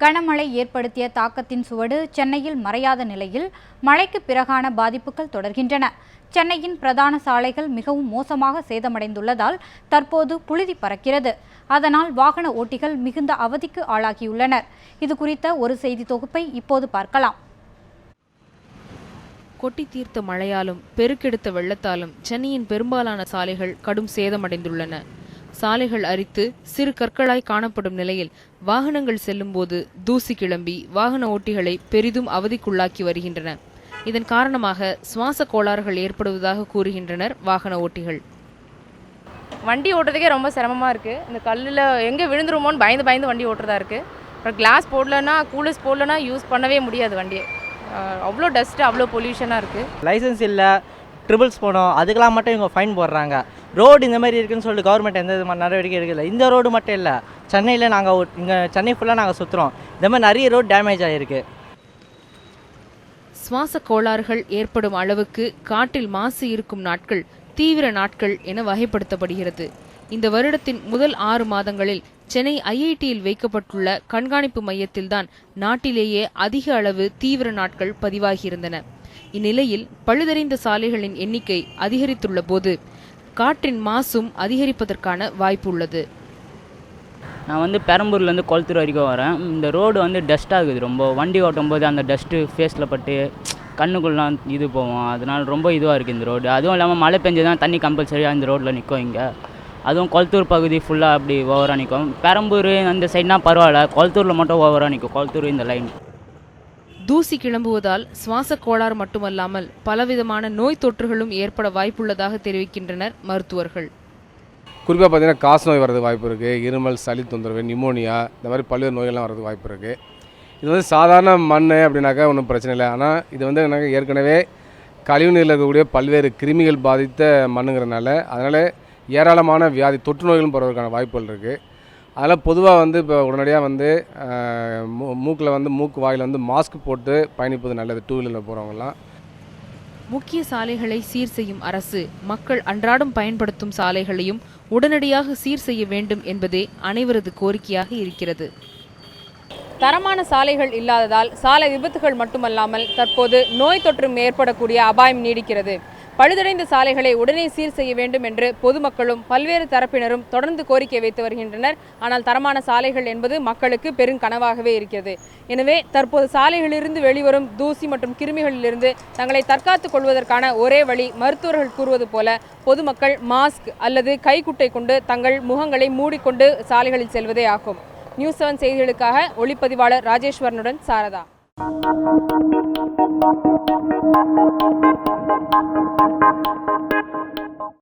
கனமழை ஏற்படுத்திய தாக்கத்தின் சுவடு சென்னையில் மறையாத நிலையில் மழைக்கு பிறகான பாதிப்புகள் தொடர்கின்றன. சென்னையின் பிரதான சாலைகள் மிகவும் மோசமாக சேதமடைந்துள்ளதால் தற்போது புழுதி பறக்கிறது. அதனால் வாகன ஓட்டிகள் மிகுந்த அவதிக்கு ஆளாகியுள்ளனர். இது குறித்த ஒரு செய்தி தொகுப்பை இப்போது பார்க்கலாம். கொட்டி தீர்த்த மழையாலும் பெருக்கெடுத்த வெள்ளத்தாலும் சென்னையின் பெரும்பாலான சாலைகள் கடும் சேதமடைந்துள்ளன. சாலைகள் அரித்து சிறு கற்களாய் காணப்படும் நிலையில் வாகனங்கள் செல்லும்போது தூசி கிளம்பி வாகன ஓட்டிகளை பெரிதும் அவதிக்குள்ளாக்கி வருகின்றன. இதன் காரணமாக சுவாச கோளாறுகள் ஏற்படுவதாக கூறுகின்றனர் வாகன ஓட்டிகள். வண்டி ஓட்டுறதுக்கே ரொம்ப சிரமமாக இருக்குது இந்த கல்லில் எங்கே விழுந்துருமோன்னு பயந்து பயந்து வண்டி ஓட்டுறதா இருக்குது அப்புறம் கிளாஸ் போடலன்னா கூலர்ஸ் போடலன்னா யூஸ் பண்ணவே முடியாது வண்டியை. அவ்வளோ டஸ்ட்டு அவ்வளோ பொல்யூஷனாக இருக்குது லைசன்ஸ் இல்லை ட்ரிபிள்ஸ் போனோம் அதுக்கெல்லாம் மட்டும் இவங்க ஃபைன் போடுறாங்க. ரோடு இந்த மாதிரி இருக்குன்னு சொல்லிட்டு கவர்மெண்ட் எந்த விதமான நடவடிக்கை எடுக்கல. இந்த ரோடு மட்டும் இல்லை. சென்னையில் நாங்கள் இங்கே சென்னை ஃபுல்லாக நாங்கள் சுற்றுறோம் இந்த மாதிரி நிறைய ரோடு டேமேஜ் ஆகிருக்கு சுவாச கோளாறுகள் ஏற்படும் அளவுக்கு காற்றில் மாசு இருக்கும் நாட்கள் தீவிர நாட்கள் என வகைப்படுத்தப்படுகிறது. இந்த வருடத்தின் முதல் ஆறு மாதங்களில் சென்னை ஐஐடியில் வைக்கப்பட்டுள்ள கண்காணிப்பு மையத்தில்தான் நாட்டிலேயே அதிக அளவு தீவிர நாட்கள் பதிவாகியிருந்தன. இந்நிலையில் பழுதறிந்த சாலைகளின் எண்ணிக்கை அதிகரித்துள்ள போது காற்றின் மாசும் அதிகரிப்பதற்கான வாய்ப்பு உள்ளது நான் வந்து பெரம்பூர்லேருந்து கொளத்தூர் வரைக்கும் வரேன். இந்த ரோடு வந்து டஸ்ட்டாக இருக்குது ரொம்ப. வண்டி ஓட்டும் போது அந்த டஸ்ட்டு ஃபேஸில் பட்டு கண்ணுக்குள்ளலாம் இது போவோம் அதனால ரொம்ப இதுவாக இருக்குது இந்த ரோடு. அதுவும் இல்லாமல் மழை பெஞ்சதான் தண்ணி கம்பல்சரியாக இந்த ரோட்டில் நிற்கும் இங்கே. அதுவும் கொளத்தூர் பகுதி ஃபுல்லாக அப்படி ஓவராக நிற்கும். பெரம்பூர் அந்த சைட்னால் பரவாயில்ல. கொளத்தூரில் மட்டும் ஓவராக நிற்கும். கொளத்தூர் இந்த லைன் தூசி கிளம்புவதால் சுவாச கோளாறு மட்டுமல்லாமல் பலவிதமான நோய் தொற்றுகளும் ஏற்பட வாய்ப்புள்ளதாக தெரிவிக்கின்றனர் மருத்துவர்கள். குறிப்பாக பார்த்தீங்கன்னா காசு நோய் வரது வாய்ப்பு இருக்குது இருமல் சளி தொந்தரவு நிமோனியா இந்த மாதிரி பல்வேறு நோய்கள்லாம் வரது வாய்ப்பு இருக்குது இது வந்து சாதாரண மண் அப்படின்னாக்கா ஒன்றும் பிரச்சனை இல்லை. ஆனால் இது வந்து எனக்கு ஏற்கனவே கழிவுநீரில் இருக்கக்கூடிய பல்வேறு கிருமிகள் பாதித்த மண்ணுங்கிறனால அதனால் ஏராளமான வியாதி தொற்று நோய்களும் போகிறதுக்கான வாய்ப்புகள் இருக்குது அதெல்லாம் பொதுவாக வந்து இப்போ உடனடியாக வந்து மூ மூக்கில் வந்து மூக்கு வாயில் வந்து மாஸ்க் போட்டு பயணிப்பது நல்லது டூ வீலரில் போகிறவங்கலாம் முக்கிய சாலைகளை சீர் செய்யும் அரசு மக்கள் அன்றாடம் பயன்படுத்தும் சாலைகளையும் உடனடியாக சீர் செய்ய வேண்டும் என்பதே அனைவரது கோரிக்கையாக இருக்கிறது. தரமான சாலைகள் இல்லாததால் சாலை விபத்துகள் மட்டுமல்லாமல் தற்போது நோய் தொற்றும் ஏற்படக்கூடிய அபாயம் நீடிக்கிறது. பழுதடைந்த சாலைகளை உடனே சீர் செய்ய வேண்டும் என்று பொதுமக்களும் பல்வேறு தரப்பினரும் தொடர்ந்து கோரிக்கை வைத்து வருகின்றனர். ஆனால் தரமான சாலைகள் என்பது மக்களுக்கு பெரும் கனவாகவே இருக்கிறது. எனவே தற்போது சாலைகளிலிருந்து வெளிவரும் தூசி மற்றும் கிருமிகளிலிருந்து தங்களை தற்காத்துக் கொள்வதற்கான ஒரே வழி மருத்துவர்கள் கூறுவது போல பொதுமக்கள் மாஸ்க் அல்லது கைக்குட்டை கொண்டு தங்கள் முகங்களை மூடிக்கொண்டு சாலைகளில் செல்வதே ஆகும். நியூஸ் செவன் செய்திகளுக்காக ஒளிப்பதிவாளர் ராஜேஸ்வரனுடன் சாரதா. Thank you.